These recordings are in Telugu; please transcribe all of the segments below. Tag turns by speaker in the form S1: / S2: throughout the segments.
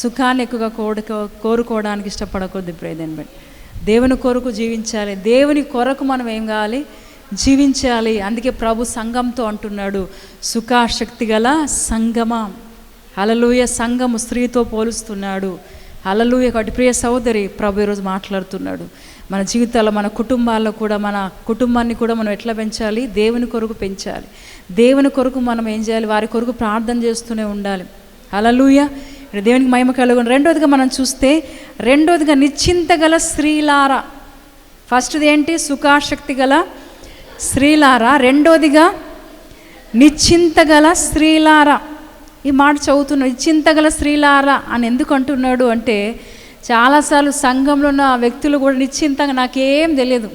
S1: సుఖాన్ని ఎక్కువగా కోరుకో కోరుకోవడానికి ఇష్టపడకూడదు ప్రేదని బట్టి దేవుని కొరకు జీవించాలి. దేవుని కొరకు మనం ఏం కావాలి? జీవించాలి. అందుకే ప్రభు సంఘంతో అంటున్నాడు సుఖాశక్తి గల సంగమ. హలలుయ సంఘము స్త్రీతో పోలుస్తున్నాడు. హలలుయ ఒకటి ప్రియ సహోదరి ప్రభు ఈరోజు మాట్లాడుతున్నాడు. మన జీవితాల్లో మన కుటుంబాల్లో కూడా మన కుటుంబాన్ని కూడా మనం ఎట్లా పెంచాలి? దేవుని కొరకు పెంచాలి. దేవుని కొరకు మనం ఏం చేయాలి? వారి కొరకు ప్రార్థన చేస్తూనే ఉండాలి. హలలుయ దేవునికి మహిమ కలుగును. రెండోదిగా మనం చూస్తే రెండోదిగా నిశ్చింత గల స్త్రీలారా. ఫస్ట్ది ఏంటి? సుఖాశక్తి గల స్త్రీలారా. రెండోదిగా నిశ్చింతగల స్త్రీలారా. ఈ మాట చదువుతున్నాడు నిశ్చింత గల స్త్రీలారా అని ఎందుకు అంటున్నాడు అంటే చాలాసార్లు సంఘంలో ఉన్న వ్యక్తులు కూడా నిశ్చింతంగా నాకేం తెలియదు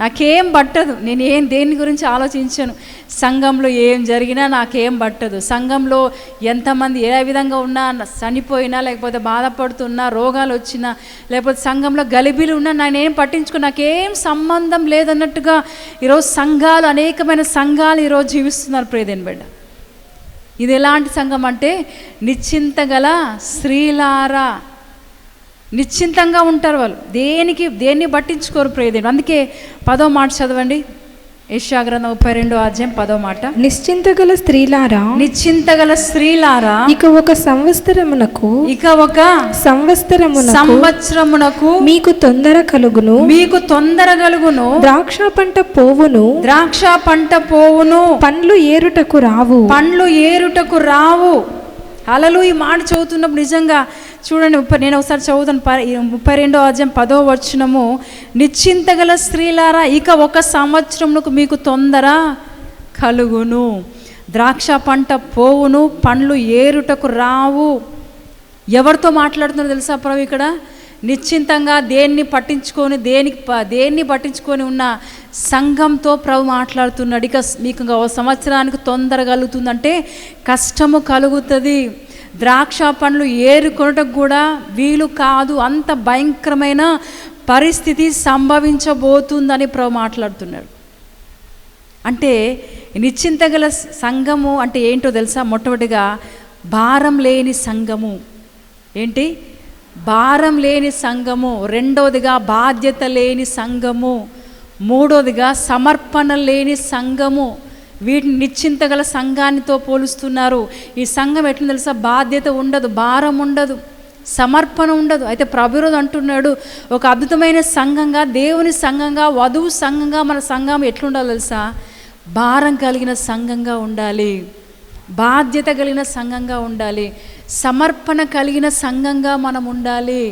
S1: నాకేం పట్టదు. నేను ఏం దేని గురించి ఆలోచించను. సంఘంలో ఏం జరిగినా నాకేం పట్టదు. సంఘంలో ఎంతమంది ఏ విధంగా ఉన్నా చనిపోయినా లేకపోతే బాధపడుతున్నా రోగాలు వచ్చినా లేకపోతే సంఘంలో గలిబిలు ఉన్నా నేనేం పట్టించుకో నాకేం సంబంధం లేదన్నట్టుగా ఈరోజు సంఘాలు అనేకమైన సంఘాలు ఈరోజు జీవిస్తున్నారు ప్రేదేని బిడ్డ. ఇది ఎలాంటి సంఘం అంటే నిశ్చింత గల స్త్రీలారా నిశ్చింతంగా ఉంటారు వాళ్ళు. దేనికి దేన్ని పట్టించుకోరు ప్రేదేవుడు అందుకే పదో మాట చదవండి. యశాగ్రంథం ముప్పై రెండో అధ్యాయం పదో మాట.
S2: నిశ్చింతగల స్త్రీలారా?
S1: నిశ్చింత గల స్త్రీలారా?
S2: ఇక ఒక సంవత్సరమునకు
S1: ఇక ఒక
S2: సంవత్సరమునకు
S1: సంవత్సరమునకు
S2: మీకు తొందర కలుగును.
S1: మీకు తొందర కలుగును.
S2: ద్రాక్ష పంట పోవును.
S1: ద్రాక్ష పంట పోవును.
S2: పండ్లు ఏరుటకు రావు.
S1: పండ్లు ఏరుటకు రావు. అలలు ఈ మాట చదువుతున్నప్పుడు నిజంగా చూడండి ముప్పై నేను ఒకసారి చదువుతాను ప- ముప్పై రెండో అధ్యాయం పదో వచనము. నిశ్చింతగల స్త్రీలారా ఇక ఒక సంవత్సరమునకు మీకు తొందర కలుగును. ద్రాక్ష పంట పోవును పండ్లు ఏరుటకు రావు. ఎవరితో మాట్లాడుతున్నారో తెలుసా ప్రభు ఇక్కడ? నిశ్చింతంగా దేన్ని పట్టించుకొని దేనికి ప- దేన్ని పట్టించుకొని ఉన్న సంఘంతో ప్రభు మాట్లాడుతున్నాడు. ఇక మీకు ఇంకా సంవత్సరానికి తొందర కలుగుతుందంటే కష్టము కలుగుతుంది. ద్రాక్ష పండ్లు ఏరుకొనటకు కూడా వీలు కాదు. అంత భయంకరమైన పరిస్థితి సంభవించబోతుందని ప్రభు మాట్లాడుతున్నాడు. అంటే నిశ్చింత గల సంఘము అంటే ఏంటో తెలుసా? మొట్టమొదటిగా భారం లేని సంఘము. ఏంటి? భారం లేని సంఘము. రెండోదిగా బాధ్యత లేని సంఘము. మూడోదిగా సమర్పణ లేని సంఘము. వీటిని నిశ్చింత గల సంఘానితో పోలుస్తున్నారు. ఈ సంఘం ఎట్లా తెలుసా? బాధ్యత ఉండదు భారం ఉండదు సమర్పణ ఉండదు. అయితే ప్రభురోజు అంటున్నాడు ఒక అద్భుతమైన సంఘంగా దేవుని సంఘంగా వధువు సంఘంగా మన సంఘం ఎట్లుండాలో తెలుసా? భారం కలిగిన సంఘంగా ఉండాలి. బాధ్యత కలిగిన సంఘంగా ఉండాలి. సమర్పణ కలిగిన సంఘంగా మనం ఉండాలి.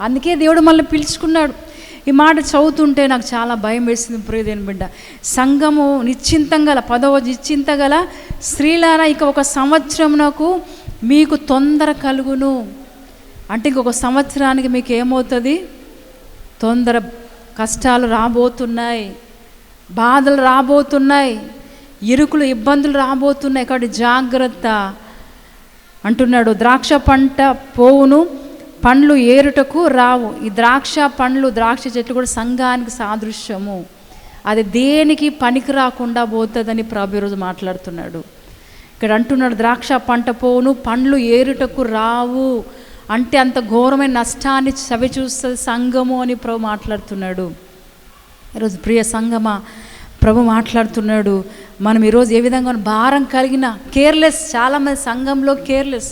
S1: అందుకే దేవుడు మనల్ని పిలుచుకున్నాడు. ఈ మాట చదువుతుంటే నాకు చాలా భయం వేసింది. ప్రియదేని బిడ్డ? సంఘము నిశ్చింతంగల పదవ నిశ్చింత గల స్త్రీలారా ఇక ఒక సంవత్సరమునకు మీకు తొందర కలుగును. అంటే ఇంకొక సంవత్సరానికి మీకు ఏమవుతుంది? తొందర కష్టాలు రాబోతున్నాయి బాధలు రాబోతున్నాయి ఇరుకులు ఇబ్బందులు రాబోతున్నాయి. కాబట్టి జాగ్రత్త అంటున్నాడు. ద్రాక్ష పంట పోవును. పండ్లు ఏరుటకు రావు. ఈ ద్రాక్ష పండ్లు ద్రాక్ష చెట్లు కూడా సంఘానికి సాదృశ్యము. అది దేనికి పనికి రాకుండా పోతుందని ప్రభు ఈరోజు మాట్లాడుతున్నాడు. ఇక్కడ అంటున్నాడు ద్రాక్ష పంట పోను పండ్లు ఏరుటకు రావు. అంటే అంత ఘోరమైన నష్టాన్ని చవి చూస్తుంది సంఘము అని ప్రభు మాట్లాడుతున్నాడు. ఈరోజు ప్రియ సంగమా ప్రభు మాట్లాడుతున్నాడు. మనం ఈరోజు ఏ విధంగా భారం కలిగిన కేర్లెస్ చాలామంది సంఘంలో కేర్లెస్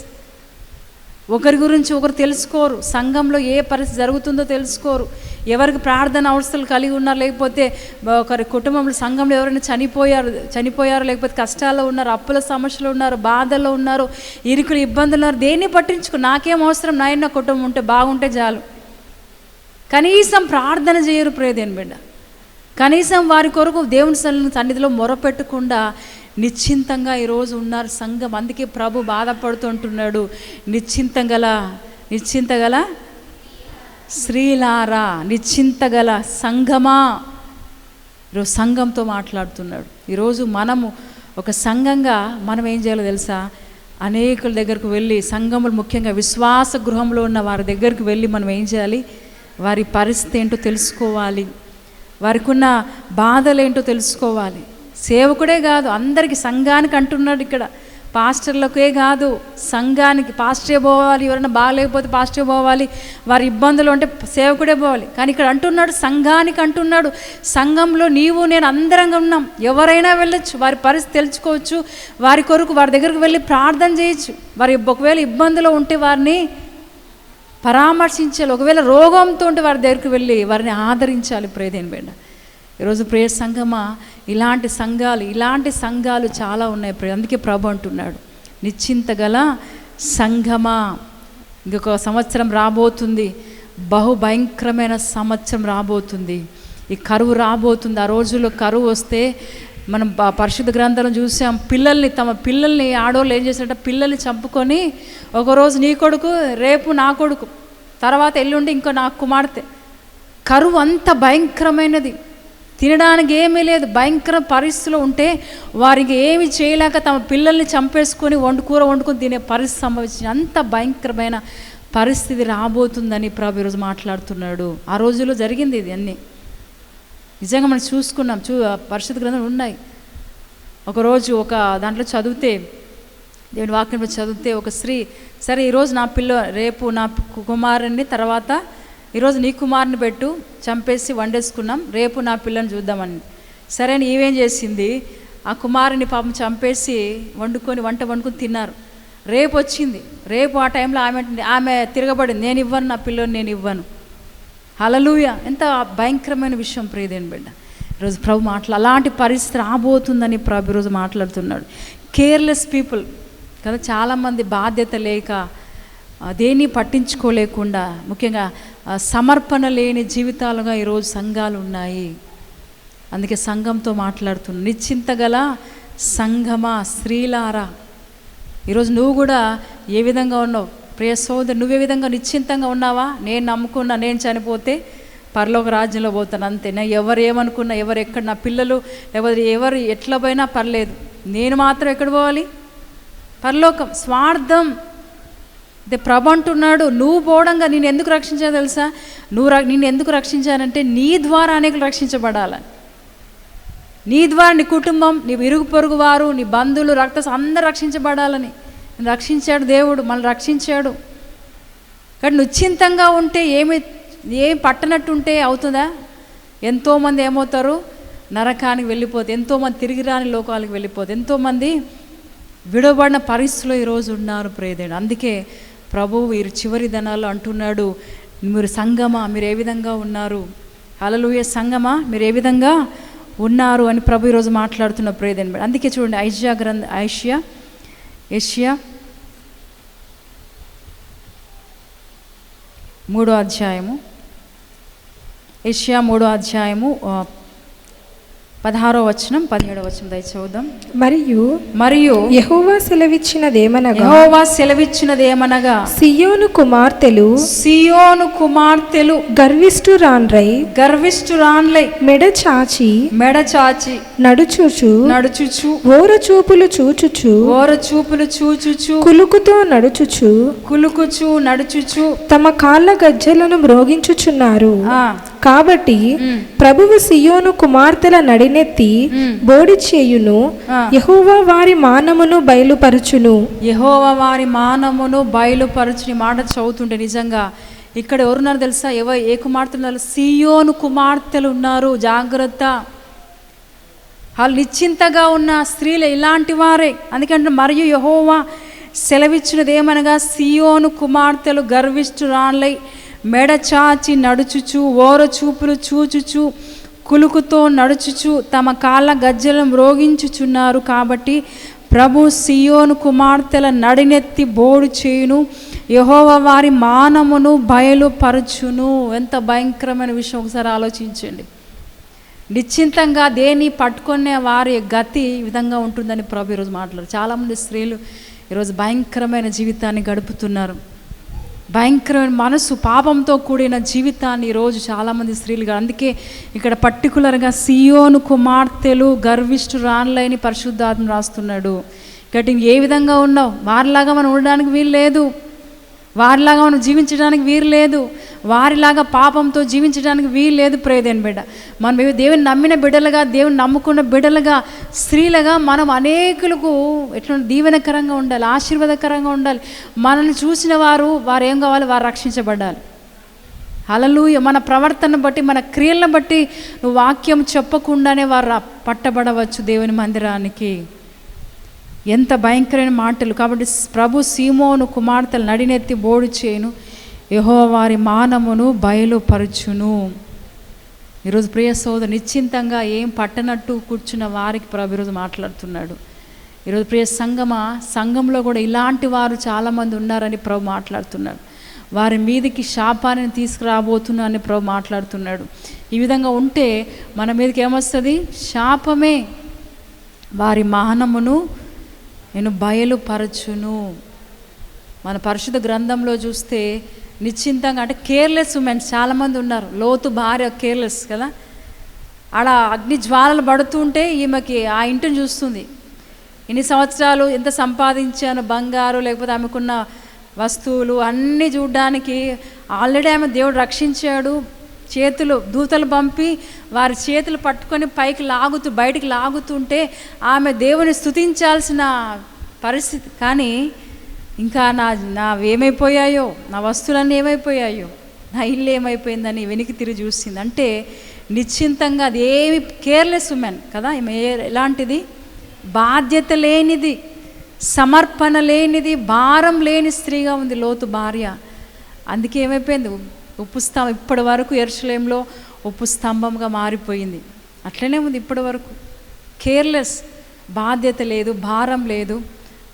S1: ఒకరి గురించి ఒకరు తెలుసుకోరు. సంఘంలో ఏ పరిస్థితి జరుగుతుందో తెలుసుకోరు. ఎవరికి ప్రార్థన అవసరాలు కలిగి ఉన్నారు లేకపోతే ఒకరి కుటుంబంలో సంఘంలో ఎవరైనా చనిపోయారు చనిపోయారు లేకపోతే కష్టాల్లో ఉన్నారు అప్పుల సమస్యలు ఉన్నారు బాధల్లో ఉన్నారు ఇరుకులు ఇబ్బందులు ఉన్నారు దేన్ని పట్టించుకో నాకేం అవసరం నాయన కుటుంబం ఉంటే బాగుంటే చాలు. కనీసం ప్రార్థన చేయరు ప్రేదేని బిడ్డ. కనీసం వారి కొరకు దేవుని సన్నిధిలో మొరపెట్టకుండా నిశ్చింతంగా ఈరోజు ఉన్నారు సంఘం. అందుకే ప్రభు బాధపడుతుంటున్నాడు. నిశ్చింత గల నిశ్చింత గల స్త్రీలారా సంఘమా? ఈరోజు సంఘంతో మాట్లాడుతున్నాడు. ఈరోజు మనము ఒక సంఘంగా మనం ఏం చేయాలో తెలుసా? అనేకుల దగ్గరకు వెళ్ళి సంఘములు ముఖ్యంగా విశ్వాస గృహంలో ఉన్న వారి దగ్గరికి వెళ్ళి మనం ఏం చేయాలి? వారి పరిస్థితి ఏంటో తెలుసుకోవాలి. వారికి ఉన్న బాధలు ఏంటో తెలుసుకోవాలి. సేవకుడే కాదు అందరికి సంఘానికి అంటున్నాడు ఇక్కడ. పాస్టర్లకే కాదు సంఘానికి పాస్టరే పోవాలి ఎవరైనా బాగాలేకపోతే పాస్టరే పోవాలి వారి ఇబ్బందులు ఉంటే సేవకుడే పోవాలి. కానీ ఇక్కడ అంటున్నాడు సంఘానికి అంటున్నాడు సంఘంలో నీవు నేను అందరంగా ఉన్నాం. ఎవరైనా వెళ్ళొచ్చు వారి పరిస్థితి తెలుసుకోవచ్చు వారి కొరకు వారి దగ్గరకు వెళ్ళి ప్రార్థన చేయొచ్చు. వారి ఒకవేళ ఇబ్బందులు ఉంటే వారిని పరామర్శించాలి ఒకవేళ రోగంతో ఉంటే వారి దగ్గరికి వెళ్ళి వారిని ఆదరించాలి ప్రేదేని బిడ్డ. ఈరోజు ప్రేయర్ సంఘమా ఇలాంటి సంఘాలు ఇలాంటి సంఘాలు చాలా ఉన్నాయి ప్రే అందుకే ప్రభు అంటున్నాడు నిశ్చింత గల సంఘమా. ఇంకొక సంవత్సరం రాబోతుంది బహు భయంకరమైన సంవత్సరం రాబోతుంది. ఈ కరువు రాబోతుంది ఆ రోజుల్లో కరువు వస్తే మనం పరిశుద్ధ గ్రంథాలను చూసాం పిల్లల్ని తమ పిల్లల్ని ఆడవాళ్ళు ఏం చేశారంటే పిల్లల్ని చంపుకొని ఒకరోజు నీ కొడుకు రేపు నా కొడుకు తర్వాత ఎల్లుండి ఇంకో నా కుమార్తె. కరువు అంత భయంకరమైనది. తినడానికి ఏమీ లేదు. భయంకర పరిస్థితిలో ఉంటే వారికి ఏమి చేయలేక తమ పిల్లల్ని చంపేసుకొని వండు కూర వండుకొని తినే పరిస్థితి సంభవించింది. అంత భయంకరమైన పరిస్థితి రాబోతుందని ప్రభు ఈరోజు మాట్లాడుతున్నాడు. ఆ రోజుల్లో జరిగింది ఇది అన్నీ. నిజంగా మనం చూసుకున్నాం. చూ పరిశుద్ధ గ్రంథాలు ఉన్నాయి. ఒకరోజు ఒక దాంట్లో చదివితే దేవుని వాక్యంలో చదివితే ఒక స్త్రీ సరే ఈరోజు నా పిల్ల రేపు నా కు- కుమారుని తర్వాత ఈరోజు నీ కుమారుని పెట్టు చంపేసి వండేసుకున్నాం. రేపు నా పిల్లని చూద్దామని. సరే అని ఈవేం చేసింది? ఆ కుమారుని పాపం చంపేసి వండుకొని వంట వండుకొని తిన్నారు. రేపు వచ్చింది. రేపు ఆ టైంలో ఆమె ఆమె తిరగబడింది. నేను ఇవ్వను నా పిల్లని నేను ఇవ్వను. హలలుయ ఎంత భయంకరమైన విషయం ప్రియదేని బిడ్డ. ఈరోజు ప్రభు మాట్లా అలాంటి పరిస్థితి రాబోతుందని ప్రభు ఈరోజు మాట్లాడుతున్నాడు. Careless people. కదా చాలామంది బాధ్యత లేక దేన్ని పట్టించుకోలేకుండా ముఖ్యంగా సమర్పణ లేని జీవితాలుగా ఈరోజు సంఘాలు ఉన్నాయి. అందుకే సంఘంతో మాట్లాడుతున్నాను. నిశ్చింత గల సంఘమా స్త్రీలారా? ఈరోజు నువ్వు కూడా ఏ విధంగా ఉన్నావు? ప్రియ సోదరు నువ్వే విధంగా నిశ్చింతంగా ఉన్నావా? నేను నమ్ముకున్నా నేను చనిపోతే పరలోక రాజ్యంలో పోతాను అంతే. నా ఎవరు ఏమనుకున్నా ఎవరు ఎక్కడ నా పిల్లలు లేకపోతే ఎవరు ఎట్లా పోయినా పర్లేదు. నేను మాత్రం ఎక్కడ పోవాలి? పరలోకం స్వార్థం. అంటే ప్రభు అంటున్నాడు నువ్వు పోవడంగా నేను ఎందుకు రక్షించాను తెలుసా? నువ్వు ర- నిన్ను ఎందుకు రక్షించానంటే నీ ద్వారా అనేకులు రక్షించబడాలని నీ ద్వారా నీ కుటుంబం నీ ఇరుగు పొరుగు వారు నీ బంధువులు రక్త అందరు రక్షించబడాలని. రక్షించాడు దేవుడు మనల్ని రక్షించాడు. కానీ నిశ్చింతంగా ఉంటే ఏమి ఏం పట్టనట్టు ఉంటే అవుతుందా? ఎంతోమంది ఏమవుతారు? నరకానికి వెళ్ళిపోతే ఎంతోమంది తిరిగి రాని లోకాలకు వెళ్ళిపోతే ఎంతోమంది విడవబడిన పరిస్థితిలో ఈరోజు ఉన్నారు ప్రేదేడు అందుకే ప్రభువు వీరు చివరి దినాల్లో అంటున్నాడు. మీరు సంగమా మీరు ఏ విధంగా ఉన్నారు? అలలుయ సంగమా మీరు ఏ విధంగా ఉన్నారు అని ప్రభు ఈరోజు మాట్లాడుతున్న ప్రేదన అందుకే చూడండి ఐషియా గ్రంథ ఐషియా ఏషియా మూడో అధ్యాయము ఏషియా మూడో అధ్యాయము పదహారో వచనం పదిహేడో వచనం దయ చదువుదాం
S2: మరియు
S1: మరియు
S2: యెహోవా సెలవిచ్చినదేమనగా
S1: యెహోవా సెలవిచ్చినదేమనగా
S2: సియోను కుమార్తెలు
S1: సియోను కుమార్తెలు
S2: గర్విష్ఠురాన్రై
S1: గర్విష్ఠురాన్లై
S2: మెడ చాచి
S1: మెడ చాచి
S2: నడుచుచు
S1: నడుచుచు
S2: ఓర చూపులు చూచుచు
S1: ఓర చూపులు చూచుచు
S2: కులుకుతో నడుచుచు
S1: కులుకుచు నడుచుచు.
S2: తమ కాళ్ళ గజ్జలను మ్రోగించుచున్నారు.
S1: ఆ,
S2: కాబట్టి ప్రభువు సియోను కుమార్తెల నడినెత్తి. బోడి చేయును. యెహోవా వారి మానమును బయలుపరచును.
S1: యెహోవా వారి మానమును బయలుపరచుని. మాట చదువుతుంటే నిజంగా ఇక్కడ ఎవరున్నారు తెలుసా? ఎవ ఏ కుమార్తెలు ఉన్నారు? సియోను కుమార్తెలు ఉన్నారు. జాగ్రత్త. వాళ్ళు నిశ్చింతగా ఉన్న స్త్రీలు ఇలాంటి వారే. అందుకంటే మరియు యహోవా సెలవిచ్చినది ఏమనగా సియోను కుమార్తెలు గర్విష్ఠురాన్లై మెడ చాచి నడుచుచు ఓర చూపులు చూచుచు కులుకుతో నడుచుచు తమ కాళ్ళ గజ్జలను మ్రోగించుచున్నారు కాబట్టి ప్రభు సియోను కుమార్తెల నడినెత్తి బోడు చేయును. యహోవ వారి మానమును బయలుపరచును. ఎంత భయంకరమైన విషయం ఒకసారి ఆలోచించండి. నిశ్చింతంగా దేన్ని పట్టుకునే వారి గతి ఈ విధంగా ఉంటుందని ప్రభు ఈరోజు మాట్లాడు. చాలామంది స్త్రీలు ఈరోజు భయంకరమైన జీవితాన్ని గడుపుతున్నారు. భయంకర మనసు పాపంతో కూడిన జీవితాన్ని ఈరోజు చాలామంది స్త్రీలు అందుకే ఇక్కడ పర్టికులర్గా సియోను కుమార్తెలు గర్విష్ఠురాన్లైని పరిశుద్ధాత్మ రాస్తున్నాడు. కాబట్టి ఏ విధంగా ఉన్నావు? వారిలాగా మనం ఉండడానికి వీలు లేదు. వారిలాగా మనం జీవించడానికి వీరు లేదు. వారిలాగా పాపంతో జీవించడానికి వీలు లేదు ప్రేదేని బిడ్డ. మనం దేవుని నమ్మిన బిడ్డలుగా దేవుని నమ్ముకున్న బిడ్డలుగా స్త్రీలుగా మనం అనేకులకు ఎట్లా దీవెనకరంగా ఉండాలి ఆశీర్వాదకరంగా ఉండాలి. మనల్ని చూసిన వారు వారు ఏం కావాలి? వారు రక్షించబడాలి అలలు మన ప్రవర్తన బట్టి మన క్రియలను బట్టి నువ్వు వాక్యం చెప్పకుండానే వారు పట్టబడవచ్చు దేవుని మందిరానికి. ఎంత భయంకరమైన మాటలు. కాబట్టి ప్రభు సీమోను కుమార్తెలు నడినెత్తి బోడు చేయను. యహో వారి మానమును బయలుపరచును. ఈరోజు ప్రియ సోదరు నిశ్చింతంగా ఏం పట్టనట్టు కూర్చున్న వారికి ప్రభు ఈరోజు మాట్లాడుతున్నాడు. ఈరోజు ప్రియ సంగమ సంఘంలో కూడా ఇలాంటి వారు చాలామంది ఉన్నారని ప్రభు మాట్లాడుతున్నాడు. వారి మీదకి శాపాన్ని తీసుకురాబోతున్నా అని ప్రభు మాట్లాడుతున్నాడు. ఈ విధంగా ఉంటే మన మీదకి ఏమొస్తుంది? శాపమే. వారి మానమును నేను బయలుపరచును. మన పరిశుద్ధ గ్రంథంలో చూస్తే నిశ్చింతంగా అంటే కేర్లెస్ ఉమెన్స్ చాలామంది ఉన్నారు. లోతు భార్య కేర్లెస్ కదా? ఆడ అగ్ని జ్వాలలు పడుతుంటే ఈమెకి ఆ ఇంటిని చూస్తుంది. ఇన్ని సంవత్సరాలు ఎంత సంపాదించాను? బంగారు లేకపోతే ఆమెకున్న వస్తువులు అన్నీ చూడడానికి ఆల్రెడీ ఆమె దేవుడు రక్షించాడు. చేతులు దూతలు పంపి వారి చేతులు పట్టుకొని పైకి లాగుతూ బయటికి లాగుతుంటే ఆమె దేవుని స్తుతించాల్సిన పరిస్థితి. కానీ ఇంకా నా నా ఏమైపోయాయో నా వస్తువులన్నీ ఏమైపోయాయో నా ఇల్లు ఏమైపోయిందని వెనక్కి తిరిగి చూసింది. అంటే నిశ్చింతంగా అది ఏమి కేర్లెస్ ఉమెన్ కదా ఈమె ఎలాంటిది? బాధ్యత లేనిది సమర్పణ లేనిది భారం లేని స్త్రీగా ఉంది లోతు భార్య. అందుకే ఏమైపోయింది? ఉప్పు స్తంభం ఇప్పటి వరకు ఎరుసలేంలో ఉప్పు స్తంభంగా మారిపోయింది. అట్లనే ఉంది ఇప్పటి వరకు. కేర్లెస్ బాధ్యత లేదు భారం లేదు.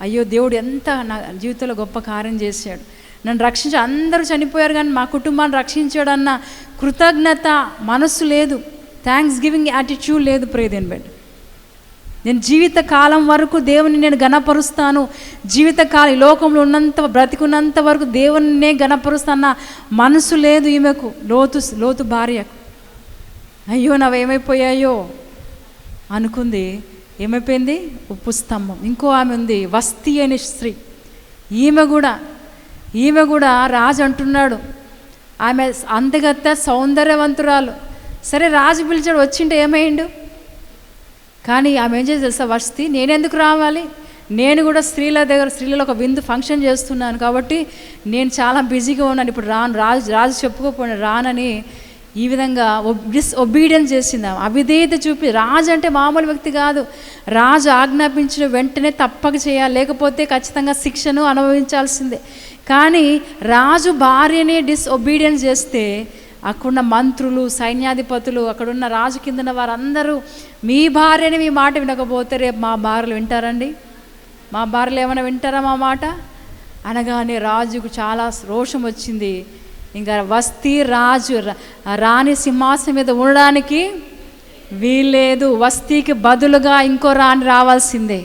S1: అయ్యో దేవుడు ఎంత నా జీవితంలో గొప్ప కార్యం చేశాడు. నన్ను రక్షించి అందరూ చనిపోయారు కానీ మా కుటుంబాన్ని రక్షించాడు అన్న కృతజ్ఞత మనస్సు లేదు. థ్యాంక్స్ గివింగ్ యాటిట్యూడ్ లేదు ప్రేదేన్ బెడ్ నేను జీవిత కాలం వరకు దేవుని నేను గణపరుస్తాను జీవితకాలం ఈ లోకంలో ఉన్నంత బ్రతికున్నంత వరకు దేవునినే గణపరుస్తాన్న మనసు లేదు ఈమెకు లోతు లోతు భార్యకు. అయ్యో నావేమైపోయాయో? అనుకుంది ఏమైపోయింది? ఉప్పు స్తంభం. ఇంకో ఆమె ఉంది వస్తి అనే స్త్రీ. ఈమె కూడా ఈమె కూడా రాజు అంటున్నాడు. ఆమె అంతగత్త సౌందర్యవంతురాలు. సరే రాజు పిలిచాడు వచ్చింటే ఏమైండు? కానీ ఆమె ఏం చేసి తెలుసా? వస్తి నేనెందుకు రావాలి? నేను కూడా స్త్రీల దగ్గర స్త్రీలలో ఒక విందు ఫంక్షన్ చేస్తున్నాను కాబట్టి నేను చాలా బిజీగా ఉన్నాను. ఇప్పుడు రాను రాజు రాజు చెప్పుకోపోయిన రానని ఈ విధంగా డిస్ ఒబీడియన్స్ చేసింది అవిధేయత చూపి రాజు అంటే మామూలు వ్యక్తి కాదు. రాజు ఆజ్ఞాపించిన వెంటనే తప్పక చేయాలి. లేకపోతే ఖచ్చితంగా శిక్షను అనుభవించాల్సిందే. కానీ రాజు భార్యనే డిస్ఒబీడియన్స్ చేస్తే అక్కడున్న మంత్రులు సైన్యాధిపతులు అక్కడున్న రాజు కిందన వారందరూ మీ భార్యని మీ మాట వినకపోతే రేపు మా భార్యలు వింటారండి? మా భార్యలు ఏమైనా వింటారా మా మాట? అనగానే రాజుకు చాలా రోషం వచ్చింది. ఇంకా వస్తీ రాజు రాణి సింహాసనం మీద ఉండడానికి వీల్లేదు. వస్తీకి బదులుగా ఇంకో రాణి రావాల్సిందే.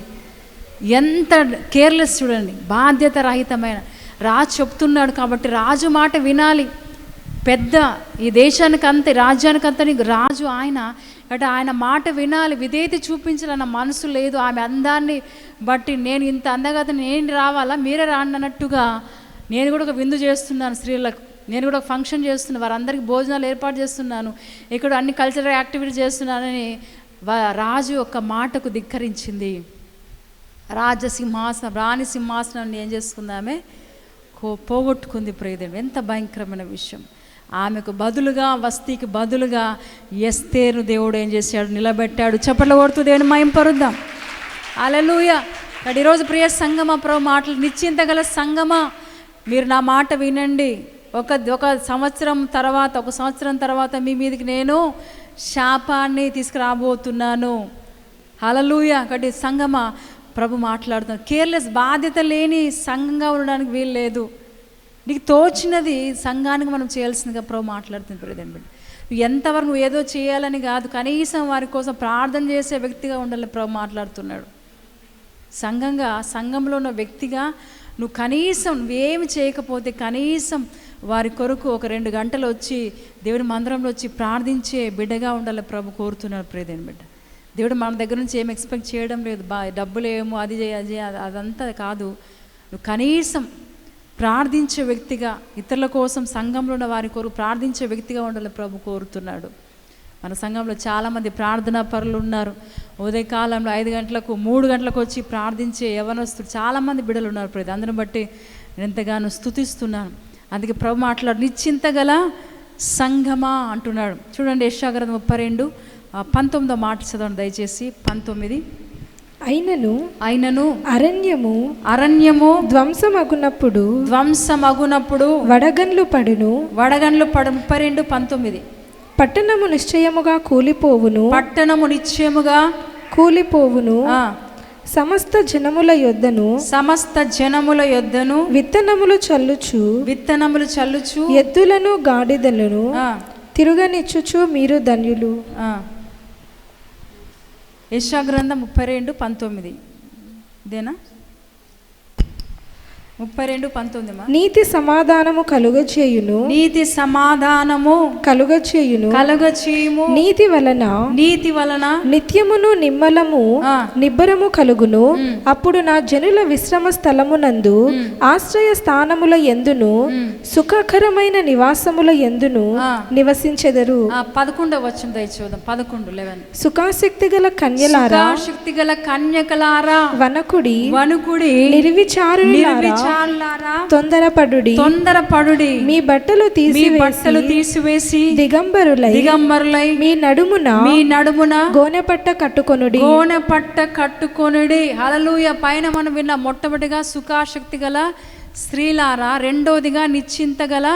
S1: ఎంత కేర్లెస్ చూడండి. బాధ్యత రహితమైన రాజు చెప్తున్నాడు కాబట్టి రాజు మాట వినాలి. పెద్ద ఈ దేశానికి అంతే రాజ్యానికి అంతా నీకు రాజు ఆయన. అంటే ఆయన మాట వినాలి. విధేయత చూపించాలన్న మనసు లేదు. ఆమె అందాన్ని బట్టి నేను ఇంత అందగా నేను రావాలా? మీరే రాండి అన్నట్టుగా నేను కూడా ఒక విందు చేస్తున్నాను స్త్రీలకు. నేను కూడా ఒక ఫంక్షన్ చేస్తున్నాను వారందరికీ భోజనాలు ఏర్పాటు చేస్తున్నాను. ఇక్కడ అన్ని కల్చరల్ యాక్టివిటీ చేస్తున్నానని రాజు యొక్క మాటకు ధిక్కరించింది. రాజసింహాసనం రాణి సింహాసనాన్ని ఏం చేసుకుందామే కో పోగొట్టుకుంది ప్రియదేవి. ఎంత భయంకరమైన విషయం. ఆమెకు బదులుగా వస్తీకి బదులుగా ఎస్తేరు దేవుడు ఏం చేశాడు? నిలబెట్టాడు. చప్పట్లు కొడుతూ దేవుని మయంపరుద్దాం అలలుయ ఇక్కడ ఈరోజు ప్రియ సంగమ ప్రభు మాటలు నిశ్చింత గల సంగమ. మీరు నా మాట వినండి. ఒక ఒక సంవత్సరం తర్వాత ఒక సంవత్సరం తర్వాత మీ మీదకి నేను శాపాన్ని తీసుకురాబోతున్నాను. హలలుయ కాబట్టి సంగమ ప్రభు మాట్లాడుతున్నాను కేర్లెస్ బాధ్యత లేని సంఘంగా ఉండడానికి వీలు లేదు. నీకు తోచినది సంఘానికి మనం చేయాల్సిందిగా ప్రభు మాట్లాడుతుంది ప్రదేన్ బిడ్డ. నువ్వు ఎంతవరకు నువ్వు ఏదో చేయాలని కాదు కనీసం వారి కోసం ప్రార్థన చేసే వ్యక్తిగా ఉండాలని ప్రభు మాట్లాడుతున్నాడు. సంఘంగా సంఘంలో ఉన్న వ్యక్తిగా నువ్వు కనీసం నువ్వేమి చేయకపోతే కనీసం వారి కొరకు ఒక రెండు గంటలు వచ్చి దేవుడి మందిరంలో వచ్చి ప్రార్థించే బిడ్డగా ఉండాలి ప్రభు కోరుతున్నారు. ప్రేదేని బిడ్డ దేవుడు మన దగ్గర నుంచి ఏం ఎక్స్పెక్ట్ చేయడం లేదు. బా డబ్బులు ఏమో అది చేయ అది అదంతా కాదు. నువ్వు కనీసం ప్రార్థించే వ్యక్తిగా ఇతరుల కోసం సంఘంలో ఉన్న వారి కొరకు ప్రార్థించే వ్యక్తిగా ఉండాలి ప్రభు కోరుతున్నాడు. మన సంఘంలో చాలామంది ప్రార్థనా పరులు ఉన్నారు ఉదయకాలంలో ఐదు గంటలకు మూడు గంటలకు వచ్చి ప్రార్థించే యవనస్తులు చాలామంది బిడ్డలు ఉన్నారు. ప్రతి అందరిని బట్టి నేను ఎంతగానో స్థుతిస్తున్నాను అందుకే ప్రభు మాట్లాడు నిశ్చింత గల సంఘమా అంటున్నాడు. చూడండి యశాగ్రంథం ముప్పై రెండు పంతొమ్మిదో మాట చదవండి దయచేసి. పంతొమ్మిది.
S2: అయినను
S1: అయినను
S2: అరణ్యము
S1: అరణ్యము
S2: ధ్వంసమగునప్పుడు
S1: ధ్వంసమగునప్పుడు
S2: వడగన్లు పడును.
S1: వడగండ్లు పడ ముప్పై రెండు పంతొమ్మిది.
S2: పట్టణము నిశ్చయముగా కూలిపోవును.
S1: పట్టణము నిశ్చయముగా
S2: కూలిపోవును. సమస్త జనముల యొద్దను
S1: సమస్త జనముల యొద్దను
S2: విత్తనములు చల్లుచు
S1: విత్తనములు చల్లుచు
S2: ఎద్దులను గాడిదలను తిరుగనిచ్చుచు మీరు ధన్యులు.
S1: యశాగ్రంథం ముప్పై రెండు పంతొమ్మిది. ఇదేనా? ముప్పై రెండు పంతొమ్మిది మా.
S2: నీతి సమాధానము కలుగచేయును.
S1: నీతి సమాధానము
S2: కలుగచేయును.
S1: కలుగచీము
S2: నీతి వలన
S1: నీతి వలన
S2: నిత్యమును నిమ్మలము. నిబ్బరము కలుగును. అప్పుడు నా జనుల విశ్రమ స్థలమునందు ఆశ్రయ స్థానముల ఎందును? సుఖకరమైన నివాసముల ఎందును. నివసించెదరు?
S1: పదకొండవ వచ్చిన దయచూద్దాం పదకొండు లెవెన్
S2: సుఖాసక్తి గల కన్యలారా?
S1: శక్తి గల కన్యకలారా?
S2: వనకుడి
S1: వణుకుడి
S2: నిర్విచారులారా?
S1: నిర్విచారులారా
S2: తొందరపడుడి.
S1: తొందరపడుడి.
S2: మీ బట్టలు తీసివేసి
S1: బట్టలు తీసివేసి
S2: దిగంబరులై
S1: దిగంబరులై
S2: మీ నడుమున
S1: మీ నడుమున
S2: గోనెపట్ట కట్టుకొనుడి.
S1: గోనె పట్ట కట్టుకొనుడి. హలలుయ పైన మనం విన్న మొట్టమొదటిగా సుఖాశక్తి గల స్త్రీలారా రెండోదిగా నిశ్చింత గల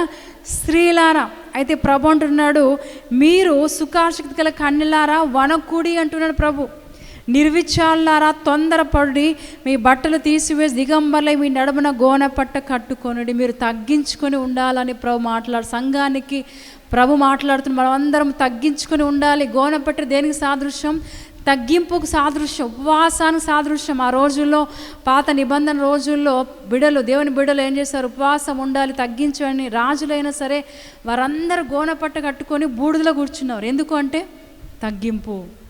S1: స్త్రీలారా. అయితే ప్రభు అంటున్నాడు మీరు సుఖాశక్తి గల కన్యలారా వనకుడి అంటున్నాడు ప్రభు. నిర్విచాలారా తొందరపడి మీ బట్టలు తీసివేసి దిగంబర్లై మీ నడుమున గోనె పట్ట కట్టుకొనుడి మీరు తగ్గించుకొని ఉండాలని ప్రభు మాట్లాడు. సంఘానికి ప్రభు మాట్లాడుతున్న మనం అందరం తగ్గించుకొని ఉండాలి. గోనపట్ట దేనికి సాదృశ్యం? తగ్గింపుకు సాదృశ్యం ఉపవాసానికి సాదృశ్యం. ఆ రోజుల్లో పాత నిబంధన రోజుల్లో బిడలు దేవుని బిడలు ఏం చేశారు? ఉపవాసం ఉండాలి తగ్గించని రాజులైనా సరే వారందరూ గోనపట్ట కట్టుకొని బూడిదలో కూర్చున్నారు. ఎందుకు అంటే తగ్గింపు.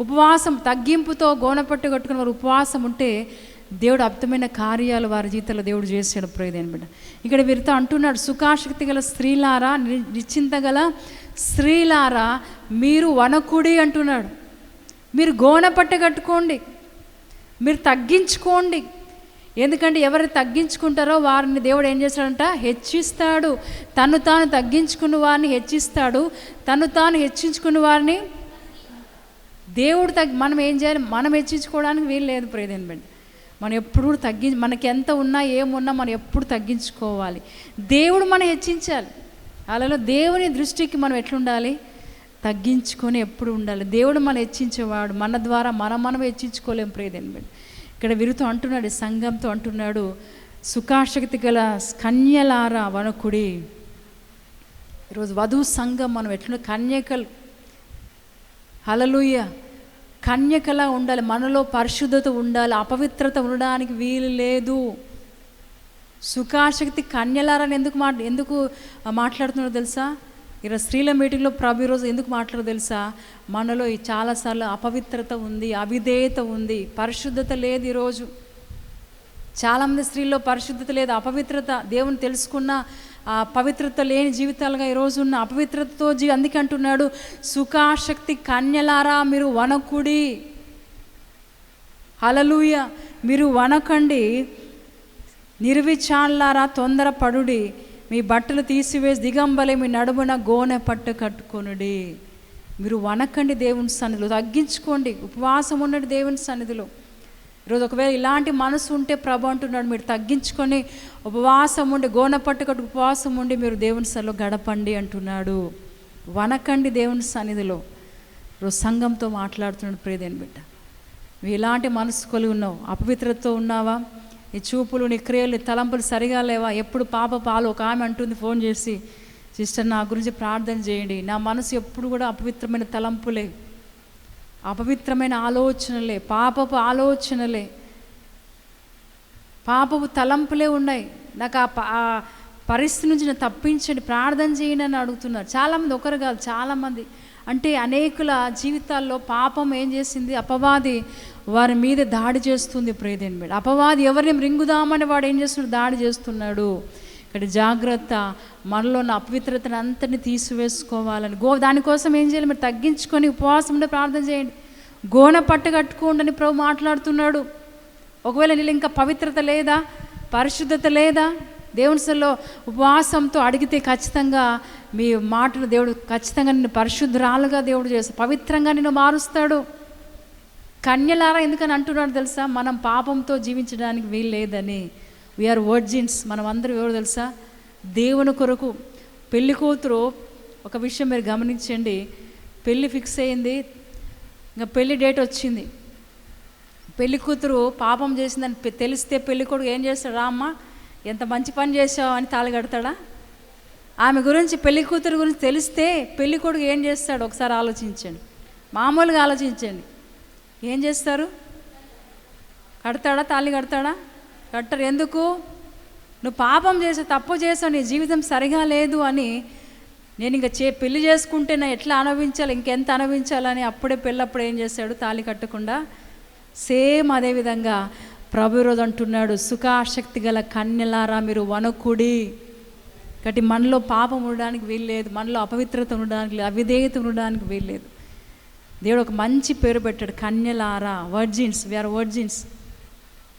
S1: ఉపవాసం తగ్గింపుతో గోనపట్టు కట్టుకుని వారు ఉపవాసం ఉంటే దేవుడు అద్భుతమైన కార్యాలు వారి జీవితంలో దేవుడు చేశాడు. ప్రయోజనం బిడ్డ. ఇక్కడ వీరితో అంటున్నాడు సుఖాశక్తి గల స్త్రీలారా నిశ్చింత గల స్త్రీలారా మీరు వనకుడి అంటున్నాడు. మీరు గోనపట్ట కట్టుకోండి. మీరు తగ్గించుకోండి. ఎందుకంటే ఎవరు తగ్గించుకుంటారో వారిని దేవుడు ఏం చేస్తాడంట? హెచ్చిస్తాడు. తను తాను తగ్గించుకున్న వారిని హెచ్చిస్తాడు. తను తాను హెచ్చించుకున్న వారిని దేవుడు తగ్గి మనం ఏం చేయాలి? మనం హెచ్చించుకోవడానికి వీలు లేదు ప్రేదేని బిడ్డ. మనం ఎప్పుడు కూడా తగ్గి మనకి ఎంత ఉన్నా ఏమున్నా మనం ఎప్పుడు తగ్గించుకోవాలి. దేవుడు మనం హెచ్చించాలి. అలలో దేవుని దృష్టికి మనం ఎట్లుండాలి? తగ్గించుకొని ఎప్పుడు ఉండాలి. దేవుడు మనం హెచ్చించేవాడు. మన ద్వారా మనం మనం హెచ్చించుకోలేం ప్రేదేని బిడ్డ. ఇక్కడ విరుతో అంటున్నాడు సంఘంతో అంటున్నాడు సుఖాశక్తి గల కన్యలారా వనకుడి. ఈరోజు వధువు సంఘం మనం ఎట్లున్న కన్యకలు. హలలుయ్య కన్యకలా ఉండాలి మనలో పరిశుద్ధత ఉండాలి అపవిత్రత ఉండడానికి వీలు లేదు. సుఖాశక్తి కన్యలారని ఎందుకు మా ఎందుకు మాట్లాడుతున్నారో తెలుసా? ఈరోజు స్త్రీల మీటింగ్లో ప్రభు ఈరోజు ఎందుకు మాట్లాడో తెలుసా? మనలో ఈ చాలాసార్లు అపవిత్రత ఉంది అవిధేయత ఉంది పరిశుద్ధత లేదు ఈరోజు. చాలామంది స్త్రీల్లో పరిశుద్ధత లేదు అపవిత్రత. దేవుని తెలుసుకున్న ఆ పవిత్రత లేని జీవితాలుగా ఈరోజు ఉన్న అపవిత్రతతో జీ అందుకే అంటున్నాడు సుఖాశక్తి కన్యలారా మీరు వనకుడి. హలలుయ మీరు వనకండి నిర్విచాలారా తొందరపడుడి. మీ బట్టలు తీసివేసి దిగంబలే మీ నడుమున గోనె పట్టు కట్టుకొనుడి. మీరు వనకండి దేవుని సన్నిధిలో. తగ్గించుకోండి. ఉపవాసం ఉండండి దేవుని సన్నిధిలో. ఈరోజు ఒకవేళ ఇలాంటి మనసు ఉంటే ప్రభు అంటున్నాడు మీరు తగ్గించుకొని ఉపవాసం ఉండి గోనె పట్టుకట్టు ఉపవాసం ఉండి మీరు దేవుని సన్నిధిలో గడపండి అంటున్నాడు. వనకండి దేవుని సన్నిధిలో. ఈరోజు సంఘంతో మాట్లాడుతున్నాడు ప్రియదేని బిడ్డ. నువ్వు ఎలాంటి మనసు కలిగి ఉన్నావు? అపవిత్రతతో ఉన్నావా? నీ చూపులు నీ క్రియలు నీ తలంపులు సరిగా లేవా? ఎప్పుడు పాప పాలు ఒక ఆమె అంటుంది ఫోన్ చేసి సిస్టర్ నా గురించి ప్రార్థన చేయండి. నా మనసు ఎప్పుడు కూడా అపవిత్రమైన తలంపులే. అపవిత్రమైన ఆలోచనలే పాపపు ఆలోచనలే. పాపపు తలంపులే ఉన్నాయి. నాకు ఆ ప- పరిస్థితి నుంచి నేను తప్పించండి ప్రార్థన చేయండి అని అడుగుతున్నారు. చాలామంది ఒకరు కాదు చాలామంది. అంటే అనేకుల జీవితాల్లో పాపం ఏం చేసింది? అపవాది వారి మీద దాడి చేస్తుంది ప్రేదేని మీద అపవాది ఎవరిని రింగుదామని వాడు ఏం చేస్తున్నాడు? దాడి చేస్తున్నాడు. ఇక్కడ జాగ్రత్త మనలో ఉన్న అపవిత్రతను అంతటిని తీసివేసుకోవాలని. గో దానికోసం ఏం చేయాలి? మీరు తగ్గించుకొని ఉపవాసం ఉండే ప్రార్థన చేయండి. గోన పట్టు కట్టుకోండి అని ప్రభు మాట్లాడుతున్నాడు. ఒకవేళ నీళ్ళు ఇంకా పవిత్రత లేదా పరిశుద్ధత లేదా దేవుని సల్లో ఉపవాసంతో అడిగితే ఖచ్చితంగా మీ మాటలు దేవుడు ఖచ్చితంగా నిన్ను పరిశుద్ధరాలుగా దేవుడు చేస్తాడు పవిత్రంగా నిన్ను మారుస్తాడు. కన్యలారా ఎందుకని అంటున్నాడు తెలుసా? మనం పాపంతో జీవించడానికి వీలు లేదని వీఆర్ వర్జిన్స్ మనం అందరం ఎవరు తెలుసా? దేవుని కొరకు పెళ్ళి కూతురు ఒక విషయం మీరు గమనించండి. పెళ్ళి ఫిక్స్ అయింది. ఇంకా పెళ్ళి డేట్ వచ్చింది. పెళ్ళి కూతురు పాపం చేసిందని తెలిస్తే పెళ్ళి కొడుకు ఏం చేస్తాడు? "రా అమ్మ ఎంత మంచి పని చేసావు అని తాళి కడతాడా? ఆమె గురించి పెళ్ళి కూతురు గురించి తెలిస్తే పెళ్ళి కొడుకు ఏం చేస్తాడు? ఒకసారి ఆలోచించండి. మామూలుగా ఆలోచించండి. ఏం చేస్తారు? కడతాడా? తాళి కడతాడా? కట్టరు ఎందుకు? నువ్వు పాపం చేసి తప్పు చేసావు నీ జీవితం సరిగా లేదు అని నేను ఇంకా చే పెళ్ళి చేసుకుంటే నా ఎట్లా అనుభవించాలి ఇంకెంత అనుభవించాలని అప్పుడే పెళ్ళప్పుడు ఏం చేశాడు? తాళి కట్టకుండా సేమ్ అదేవిధంగా ప్రభు ఈరోజు అంటున్నాడు సుఖాశక్తి గల కన్యలారా మీరు వనకుడి కాబట్టి మనలో పాపం ఉండడానికి వీల్లేదు మనలో అపవిత్రత ఉండడానికి లేదు అవిధేయత ఉండడానికి వీల్లేదు. దేవుడు ఒక మంచి పేరు పెట్టాడు కన్యలారా వర్జిన్స్ వీఆర్ వర్జిన్స్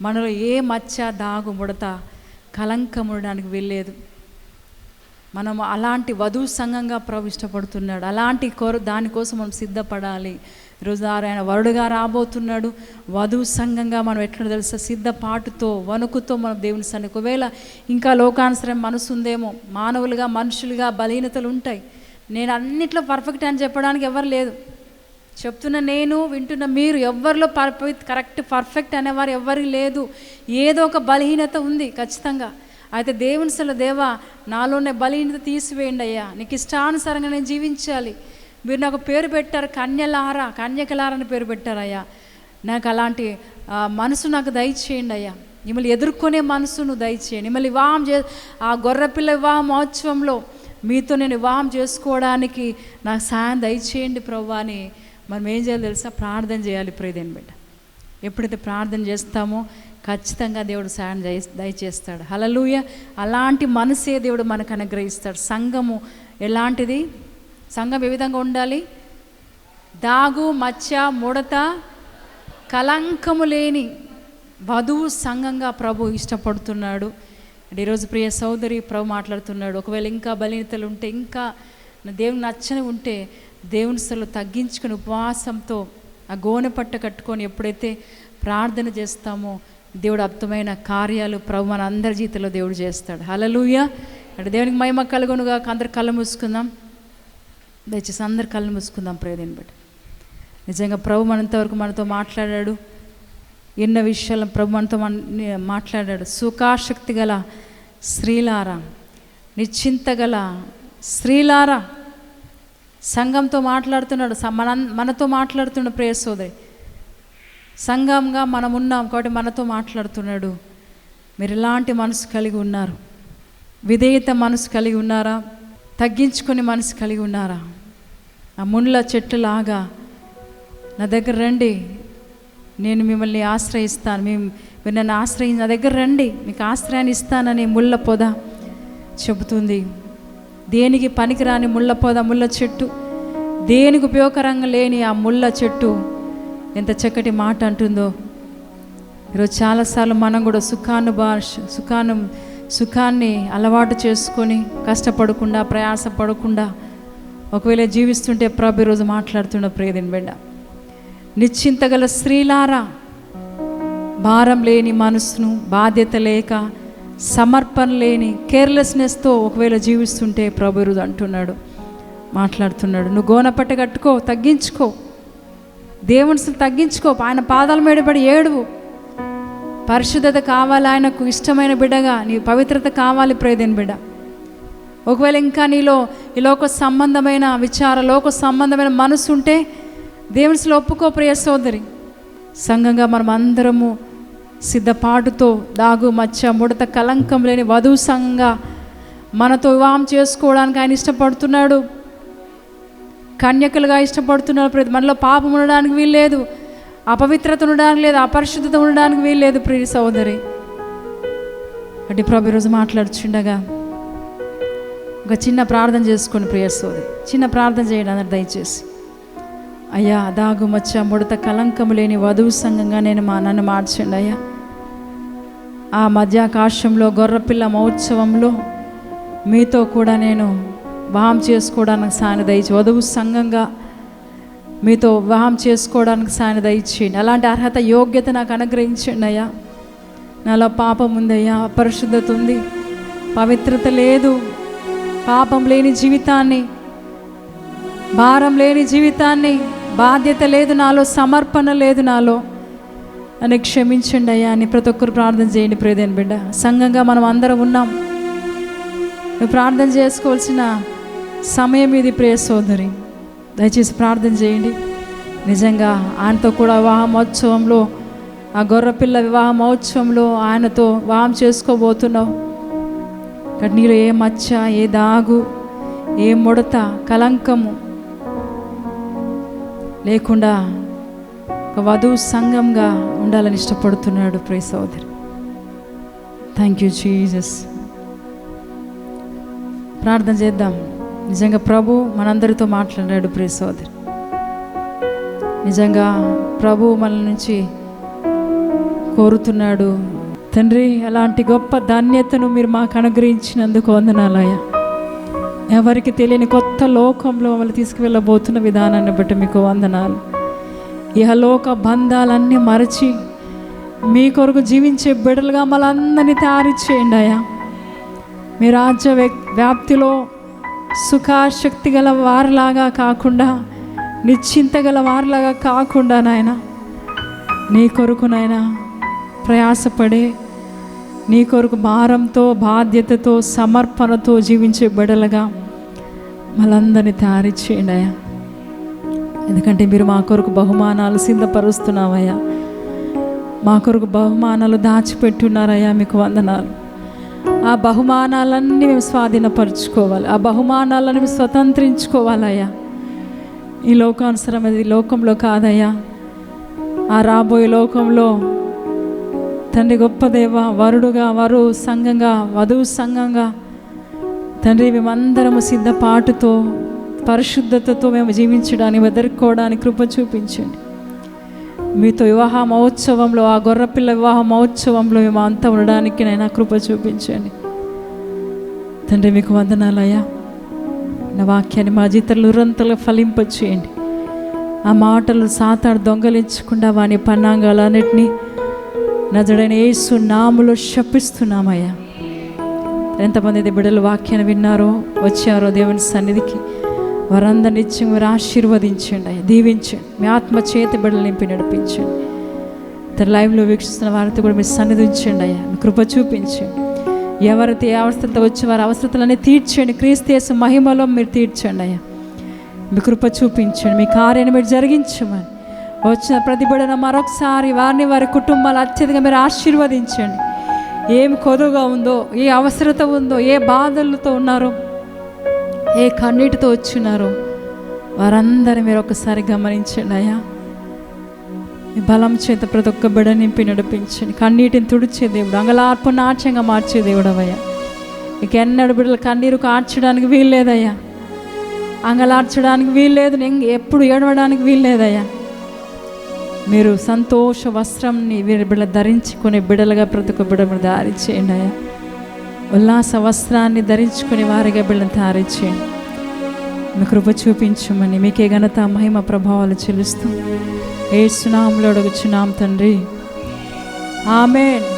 S1: మనలో ఏ మచ్చ దాగు ముడత కలంకముడడానికి వెళ్ళలేదు మనం అలాంటి వధువు సంఘంగా ప్రభు ఇష్టపడుతున్నాడు అలాంటి కోరు దానికోసం మనం సిద్ధపడాలి. ఈరోజు ఆయన వరుడుగా రాబోతున్నాడు. వధువు సంఘంగా మనం ఎట్లా తెలుసా? సిద్ధపాటుతో వణుకుతో మనం దేవుని సన్ని ఒకవేళ ఇంకా లోకానుసరం మనసు ఉందేమో మానవులుగా మనుషులుగా బలహీనతలు ఉంటాయి. నేను అన్నిట్లో పర్ఫెక్ట్ అని చెప్పడానికి ఎవరు లేదు చెప్తున్న నేను వింటున్న మీరు ఎవరిలో పర్ఫెక్ట్ కరెక్ట్ పర్ఫెక్ట్ అనేవారు ఎవరి లేదు. ఏదో ఒక బలహీనత ఉంది ఖచ్చితంగా. అయితే దేవుని సల దేవా నాలోనే బలహీనత తీసివేయండి అయ్యా. నీకు ఇష్టానుసారంగా నేను జీవించాలి. మీరు నాకు పేరు పెట్టారు కన్యలార కన్యకలారని అని పేరు పెట్టారయ్యా నాకు అలాంటి మనసు నాకు దయచేయండి అయ్యా. మిమ్మల్ని ఎదుర్కొనే మనసును దయచేయండి మిమ్మల్ని వివాహం చే ఆ గొర్రెపిల్ల వివాహ మహోత్సవంలో మీతో నేను వివాహం చేసుకోవడానికి నాకు సాయం దయచేయండి ప్రభు అని మనం ఏం చేయాలి తెలుసా? ప్రార్థన చేయాలి ప్రేదేని బిడ్డ. ఎప్పుడైతే ప్రార్థన చేస్తామో ఖచ్చితంగా దేవుడు సాయం దయ దయచేస్తాడు. హలలుయ అలాంటి మనసే దేవుడు మనకు అనుగ్రహిస్తాడు. సంఘము ఎలాంటిది? సంఘం ఏ విధంగా ఉండాలి? దాగు మచ్చ ముడత కలంకము లేని వధువు సంఘంగా ప్రభు ఇష్టపడుతున్నాడు. ఈరోజు ప్రియ సోదరి ప్రభు మాట్లాడుతున్నాడు. ఒకవేళ ఇంకా బలీనతలు ఉంటే ఇంకా దేవుని నచ్చని ఉంటే దేవుని సలు తగ్గించుకుని ఉపవాసంతో ఆ గోనె పట్ట కట్టుకొని ఎప్పుడైతే ప్రార్థన చేస్తామో దేవుడు అద్భుతమైన కార్యాలు ప్రభు మన అందరి జీవితంలో దేవుడు చేస్తాడు. హలలుయ అంటే దేవునికి మహిమ కలుగునుగా అందరు కళ్ళు మూసుకుందాం. దయచేసి అందరు కళ్ళు మూసుకుందాం ప్రేదని బట్టి. నిజంగా ప్రభు మనంతవరకు మనతో మాట్లాడాడు. ఎన్నో విషయాలు ప్రభు మనతో మన మాట్లాడాడు. సుఖాశక్తి గల స్త్రీలారా నిశ్చింత గల స్త్రీలారా సంఘంతో మాట్లాడుతున్నాడు మన మనతో మాట్లాడుతున్న ప్రియ సోదరి. సంఘంగా మనం ఉన్నాం కాబట్టి మనతో మాట్లాడుతున్నాడు. మీరు ఎలాంటి మనసు కలిగి ఉన్నారు. విధేయత మనసు కలిగి ఉన్నారా? తగ్గించుకుని మనసు కలిగి ఉన్నారా? ఆ ముండ్ల చెట్టులాగా నా దగ్గర రండి. నేను మిమ్మల్ని ఆశ్రయిస్తాను. మేము నన్ను ఆశ్రయి నా దగ్గర రండి. మీకు ఆశ్రయాన్ని ఇస్తానని ముళ్ళ పొద చెబుతుంది. దేనికి పనికిరాని ముళ్ళ పొద ముళ్ళ చెట్టు? దేనికి ఉపయోగకరంగా లేని ఆ ముళ్ళ చెట్టు? ఎంత చక్కటి మాట అంటుందో. ఈరోజు చాలాసార్లు మనం కూడా సుఖాను భాష సుఖాను సుఖాన్ని అలవాటు చేసుకొని కష్టపడకుండా ప్రయాసపడకుండా ఒకవేళ జీవిస్తుంటే ప్రభు ఈరోజు మాట్లాడుతున్న ప్రేదిని బిడ్డ. నిశ్చింతగల స్త్రీలారా భారం లేని మనసును బాధ్యత లేక సమర్పణ లేని కేర్లెస్నెస్తో ఒకవేళ జీవిస్తుంటే ప్రభురు అంటున్నాడు మాట్లాడుతున్నాడు. నువ్వు గోనపట్ట కట్టుకో తగ్గించుకో. దేవుని తగ్గించుకో. ఆయన పాదాల మీద పడి ఏడువు. పరిశుద్ధత కావాలి ఆయనకు ఇష్టమైన బిడ్డగా నీ పవిత్రత కావాలి ప్రేదేని బిడ్డ ఒకవేళ ఇంకా నీలో ఈ లోక సంబంధమైన విచార లోక సంబంధమైన మనసు ఉంటే దేవునిలో ఒప్పుకో ప్రియ సోదరి. సంఘంగా మనం అందరము సిద్ధపాటుతో దాగు మచ్చ ముడత కలంకం లేని వధువు సంఘంగా మనతో వివాహం చేసుకోవడానికి ఆయన ఇష్టపడుతున్నాడు. కన్యకలుగా ఇష్టపడుతున్నాడు ప్రతి. మనలో పాపం ఉండడానికి వీల్లేదు. అపవిత్రత ఉండడానికి లేదు. అపరిశుద్ధత ఉండడానికి వీల్లేదు ప్రియ సోదరి అంటే ప్రభు ఈరోజు మాట్లాడుచుండగా ఒక చిన్న ప్రార్థన చేసుకోండి ప్రియ సోదరి. చిన్న ప్రార్థన చేయండి అందరు దయచేసి. అయ్యా దాగు మచ్చ ముడత కలంకము లేని వధువు సంఘంగా నేను మా నన్ను మార్చండి అయ్యా. ఆ మధ్యాకాశంలో గొర్రపిల్ల మహోత్సవంలో మీతో కూడా నేను వివాహం చేసుకోవడానికి సాయం దయచి వధువు సంఘంగా మీతో వివాహం చేసుకోవడానికి సాయం దయచేయండి. అలాంటి అర్హత యోగ్యత నాకు అనుగ్రహించండి అయ్యా. నాలో పాపం ఉందయ్యా అపరిశుద్ధత ఉంది పవిత్రత లేదు పాపం లేని జీవితాన్ని భారం లేని జీవితాన్ని బాధ్యత లేదు నాలో సమర్పణ లేదు నాలో. అని క్షమించండి అయ్యా అని ప్రతి ఒక్కరు ప్రార్థన చేయండి ప్రేదేని బిడ్డ. సంఘంగా మనం అందరం ఉన్నాం. నువ్వు ప్రార్థన చేసుకోవాల్సిన సమయం ఇది ప్రియ సోదరి. దయచేసి ప్రార్థన చేయండి. నిజంగా ఆయనతో కూడా వివాహ మహోత్సవంలో ఆ గొర్రపిల్ల వివాహ మహోత్సవంలో ఆయనతో వివాహం చేసుకోబోతున్నావు. కానీ నీలో ఏ మచ్చ ఏ దాగు ఏ ముడత కలంకము లేకుండా ఒక వధువు సంఘంగా ఉండాలని ఇష్టపడుతున్నాడు ప్రే సోదరి. థ్యాంక్ యూ జీజస్ ప్రార్థన చేద్దాం. నిజంగా ప్రభు మనందరితో మాట్లాడాడు ప్రియ సోదరి. నిజంగా ప్రభు మన నుంచి కోరుతున్నాడు. తండ్రి అలాంటి గొప్ప ధాన్యతను మీరు మాకు అనుగ్రహించినందుకు వందనాలయ్యా ఎవరికి తెలియని కొత్త లోకంలో మమ్మల్ని తీసుకువెళ్ళబోతున్న విధానాన్ని బట్టి మీకు వందనాలు. ఇహలోక బంధాలన్నీ మరచి మీ కొరకు జీవించే బిడ్డలుగా మళ్ళందరినీ తయారు చేయండి అయ్యా. మీ రాజ్య వ్యాప్తిలో సుఖాశక్తి గల వారిలాగా కాకుండా నిశ్చింత గల వారిలాగా కాకుండా నాయన నీ కొరకు ప్రయాసపడే నీ కొరకు భారంతో బాధ్యతతో సమర్పణతో జీవించే బిడలుగా మళ్ళందరినీ తయారు చేయండి అయ్యా. ఎందుకంటే మీరు మా కొరకు బహుమానాలు సిద్ధపరుస్తున్నావయ్యా. మా కొరకు బహుమానాలు దాచిపెట్టున్నారయ్యా మీకు వందనాలు. ఆ బహుమానాలన్నీ మేము స్వాధీనపరుచుకోవాలి. ఆ బహుమానాలను మేము స్వతంత్రించుకోవాలయ్యా. ఈ లోకానుసరం అది లోకంలో కాదయ్యా. ఆ రాబోయే లోకంలో తండ్రి గొప్ప దేవ వరుడుగా వరు సంఘంగా వధువు సంఘంగా. తండ్రి మేమందరము సిద్ధపాటుతో పరిశుద్ధతతో మేము జీవించడానికి ఎదుర్కోవడానికి కృప చూపించండి. మీతో వివాహ మహోత్సవంలో ఆ గొర్రపిల్ల వివాహ మహోత్సవంలో మేము అంతా ఉండడానికి నైనా కృప చూపించండి. తండ్రి మీకు వందనాలయ్యా నా వాక్యాన్ని మా జీతలు ఉరంతలు ఫలింపచేయండి. ఆ మాటలు సాతాడు దొంగలించకుండా వాని పన్నాంగాలన్నింటినీ నజడైన యేసు నాములో శపిస్తున్నామయ్యా. ఎంతమంది అయితే బిడ్డలు వాక్యాన్ని విన్నారో వచ్చారో దేవుని సన్నిధికి వారందరిని ఇచ్చి మీరు ఆశీర్వదించండి అయ్యా. దీవించండి. మీ ఆత్మ చేతి బిడ్డలు నింపి నడిపించండి. ఇతర లైవ్లో వీక్షిస్తున్న వారితో కూడా మీరు సన్నిధి ఉంచండి అయ్యా. మీ కృప చూపించండి. ఎవరైతే ఏ అవసరత వచ్చి వారి అవసరతలన్నీ తీర్చండి. క్రీస్తేసు మహిమలో మీరు తీర్చండి అయ్యా. మీ కృప చూపించండి. మీ కార్యాన్ని మీరు జరిగించమని. వచ్చిన ప్రతిబిడన మరొకసారి వారిని వారి కుటుంబాలు అత్యధికంగా మీరు ఆశీర్వదించండి. ఏం కొదుగా ఉందో ఏ అవసరత ఉందో ఏ బాధలతో ఉన్నారో ఏ కన్నీటితో వచ్చినారో వారందరూ మీరు ఒకసారి గమనించండి అయ్యా. మీ బలం చేత ప్రతి ఒక్క బిడ నింపి నడిపించండి. కన్నీటిని తుడిచే దేవుడు అంగలార్పు నాట్యంగా మార్చే దేవుడు అవయ్యా ఇక ఎన్నడు బిడ్డలు కన్నీరు కార్చడానికి వీల్లేదయ్యా. అంగలార్చడానికి వీల్లేదు నేను ఎప్పుడు ఏడవడానికి వీల్లేదయ్యా. మీరు సంతోష వస్త్రంని వీరి బిడ్డ ధరించుకునే బిడలుగా ప్రతి ఒక్క బిడ్డ దారి చేయండి అయ్యా ఉల్లాస వస్త్రాన్ని ధరించుకుని వారిగా బిడ్డను తయారు చేయండి మీ కృప చూపించమని మీకే ఘనత మహిమ ప్రభావాలు చెల్లిస్తూ. ఏ సునాములో అడుగుచున్నాం తండ్రి. ఆమెన్.